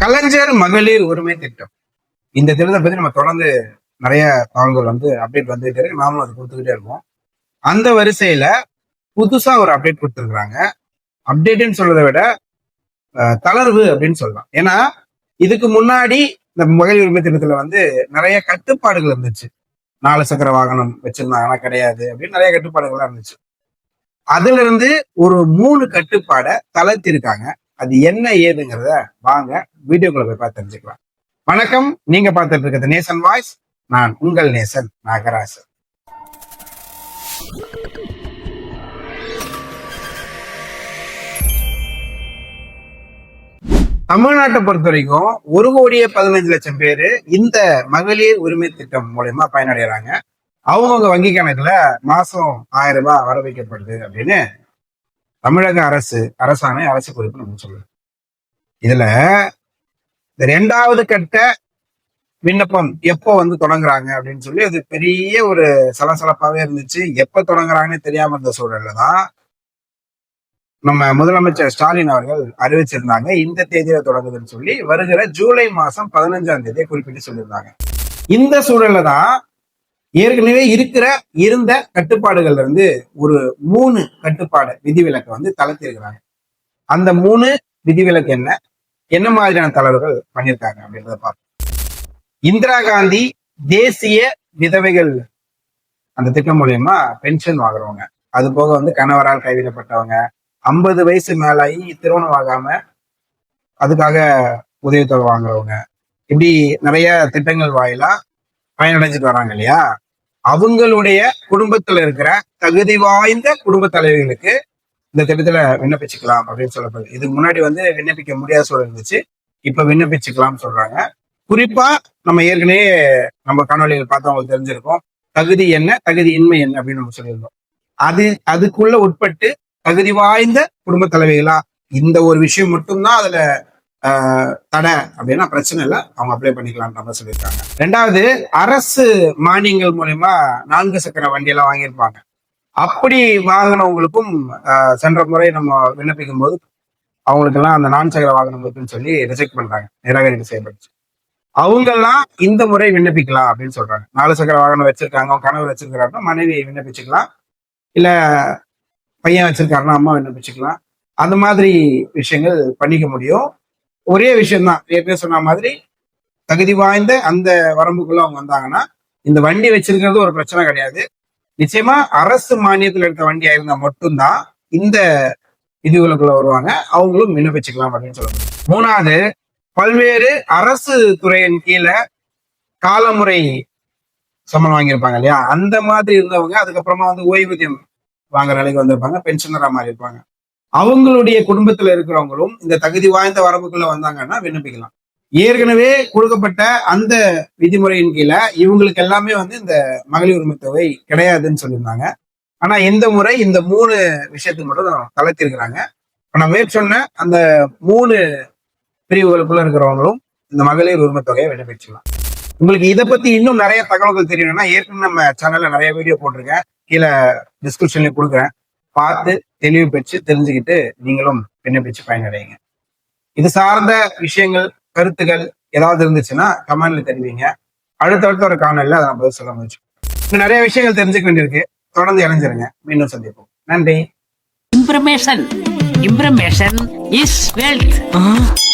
கலைஞர் மகளிர் உரிமை திட்டம். இந்த திட்டத்தை பத்தி நம்ம தொடர்ந்து நிறைய தகவல்கள் வந்து அப்டேட் வந்துகிட்டே இருக்கு. நாமளும் அது கொடுத்துக்கிட்டே இருக்கோம் அந்த வரிசையில புதுசா ஒரு அப்டேட் கொடுத்துருக்குறாங்க. அப்டேட்னு சொல்றதை விட தளர்வு அப்படின்னு சொல்லலாம். ஏன்னா இதுக்கு முன்னாடி இந்த மகளிர் உரிமை திட்டத்துல வந்து நிறைய கட்டுப்பாடுகள் இருந்துச்சு. நாலு சக்கர வாகனம் வச்சிருந்தாங்கன்னா கிடையாது அப்படின்னு நிறைய கட்டுப்பாடுகள்லாம் இருந்துச்சு. அதுல இருந்து ஒரு மூணு கட்டுப்பாடை தளர்த்திருக்காங்க அது என்ன ஏதுங்கிறத வாங்க வீடியோக்குள்ள போய் பார்த்து தெரிஞ்சுக்கலாம். வணக்கம். நீங்க பார்த்துட்டு இருக்கிறது நேசன் வாய்ஸ். நான் உங்கள் நேசன் நாகராசன். தமிழ்நாட்டை பொறுத்த வரைக்கும் ஒரு கோடியே பதினஞ்சு லட்சம் பேரு இந்த மகளிர் உரிமை திட்டம் மூலயமா பயனடைகிறாங்க. அவங்கவுங்க வங்கி கணக்குல மாசம் ஆயிரம் ரூபாய் வர வைக்கப்படுது அப்படின்னு தமிழக அரசு அரசாணை அரசு குறிப்பு நம்ம சொல்லுது இதுல இந்த ரெண்டாவது கட்ட விண்ணப்பம் எப்போ வந்து தொடங்குறாங்க அப்படின்னு சொல்லி அது பெரிய ஒரு சலசலப்பாவே இருந்துச்சு. எப்ப தொடங்குறாங்கன்னு தெரியாம இருந்த சூழல்ல தான் நம்ம முதலமைச்சர் ஸ்டாலின் அவர்கள் அறிவிச்சிருந்தாங்க இந்த தேதியில தொடங்குதுன்னு சொல்லி வருகிற ஜூலை மாசம் பதினஞ்சாம் தேதியை குறிப்பிட்டு சொல்லியிருந்தாங்க. இந்த சூழல்ல தான் ஏற்கனவே இருக்கிற இருந்த கட்டுப்பாடுகள்ல இருந்து ஒரு மூணு கட்டுப்பாடு விதிவிலக்கை வந்து தளர்த்திருக்கிறாங்க அந்த மூணு விதிவிலக்கு என்ன? என்ன மாதிரியான தளர்வுகள் பண்ணியிருக்காங்க அப்படின்றத பார்ப்போம். இந்திரா காந்தி தேசிய விதவைகள் அந்த திட்டம் மூலியமா பென்ஷன் வாங்குறவங்க. அது போக வந்து கணவரால் கைவிடப்பட்டவங்க. ஐம்பது வயசு மேலாகி திருமணம் ஆகாம அதுக்காக உதவித்தொகை வாங்குறவங்க. இப்படி நிறைய திட்டங்கள் வாயிலா பயனடைஞ்சிட்டு வராங்க இல்லையா? அவங்களுடைய குடும்பத்துல இருக்கிற தகுதி வாய்ந்த குடும்ப தலைவர்களுக்கு இந்த திட்டத்துல விண்ணப்பிச்சுக்கலாம் அப்படின்னு சொல்லப்படுது. இதுக்கு முன்னாடி வந்து விண்ணப்பிக்க முடியாத சூழல் இருந்துச்சு. இப்ப விண்ணப்பிச்சுக்கலாம்னு சொல்றாங்க. குறிப்பா நம்ம ஏற்கனவே நம்ம காணொலிகள் பார்த்தவங்களுக்கு தெரிஞ்சிருக்கோம். தகுதி என்ன தகுதி இன்மை என்ன அப்படின்னு நம்ம சொல்லியிருந்தோம். அது அதுக்குள்ள உட்பட்டு தகுதி வாய்ந்த குடும்ப தலைவிகளா இந்த ஒரு விஷயம் மட்டும்தான் அதுல தடை அப்படின்னா பிரச்சனை இல்லை. அவங்க அப்ளை பண்ணிக்கலாம்ன்ற மாதிரி சொல்லியிருக்காங்க. ரெண்டாவது அரசு மானியங்கள் மூலயமா நான்கு சக்கர வண்டியெல்லாம் வாங்கியிருப்பாங்க. அப்படி வாங்கினவங்களுக்கும் சென்ற முறை நம்ம விண்ணப்பிக்கும் போது அவங்களுக்கெல்லாம் அந்த நான் சக்கர வாகனம் இருக்குன்னு சொல்லி ரிஜெக்ட் பண்றாங்க. நிராகரிப்பு செய்யப்பட்டுச்சு. அவங்கெல்லாம் இந்த முறை விண்ணப்பிக்கலாம் அப்படின்னு சொல்றாங்க. நாலு சக்கர வாகனம் வச்சிருக்காங்க அவங்க கணவர் வச்சிருக்கிறாருன்னா மனைவி விண்ணப்பிச்சுக்கலாம். இல்ல பையன் வச்சிருக்காருன்னா அம்மா விண்ணப்பிச்சுக்கலாம். அந்த மாதிரி விஷயங்கள் பண்ணிக்க முடியும். ஒரே விஷயம்தான். ஏற்கனவே சொன்ன மாதிரி தகுதி வாய்ந்த அந்த வரம்புக்குள்ள அவங்க வந்தாங்கன்னா இந்த வண்டி வச்சிருக்கிறது ஒரு பிரச்சனை கிடையாது. நிச்சயமா அரசு மானியத்தில் எடுத்த வண்டியா இருந்தா மட்டும்தான் இந்த இதுகளுக்குள்ள வருவாங்க. அவங்களும் விண்ணப்பிச்சுக்கலாம் அப்படின்னு சொல்லுவாங்க மூணாவது பல்வேறு அரசு துறையின் கீழே காலமுறை சம்பளம் வாங்கியிருப்பாங்க இல்லையா? அந்த மாதிரி இருந்தவங்க அதுக்கப்புறமா வந்து ஓய்வூதியம் வாங்குற நிலைக்கு வந்திருப்பாங்க பென்ஷனரா மாறி இருப்பாங்க அவங்களுடைய குடும்பத்துல இருக்கிறவங்களும் இந்த தகுதி வாய்ந்த வரம்புக்குள்ள வந்தாங்கன்னா விண்ணப்பிக்கலாம். ஏற்கனவே கொடுக்கப்பட்ட அந்த விதிமுறையின் கீழே இவங்களுக்கு எல்லாமே வந்து இந்த மகளிர் உரிமை தொகை கிடையாதுன்னு சொல்லியிருந்தாங்க. ஆனா இந்த முறை இந்த மூணு விஷயத்துக்கு மட்டும் தளர்த்திருக்கிறாங்க. இப்ப நான் மேற் சொன்ன அந்த மூணு பிரிவுகளுக்குள்ள இருக்கிறவங்களும் இந்த மகளிர் உரிமை தொகையை விண்ணப்பிச்சுக்கலாம். உங்களுக்கு இதை பத்தி இன்னும் நிறைய தகவல்கள் தெரியணும்னா ஏற்கனவே நம்ம சேனல்ல நிறைய வீடியோ போட்டிருக்கேன். கீழே டிஸ்கிரிப்ஷன்ல கொடுக்குறேன். பார்த்து தெளிவு பெற்று தெரிஞ்சுக்கிட்டு நீங்களும் விண்ணப்பிச்சு பயனடைங்க இது சார்ந்த விஷயங்கள் கருத்துக்கள் ஏதாவது இருந்துச்சுன்னா கமெண்ட்ல தெரிவிங்க. அடுத்தடுத்த ஒரு காணொலியில் அதை நான் பதில் சொல்ல முயற்சி இன்னும் நிறைய விஷயங்கள் தெரிஞ்சுக்க வேண்டியிருக்கு. தொடர்ந்து இணைஞ்சிருங்க. மீண்டும் சந்திப்போம். நன்றி. Information. Information is wealth.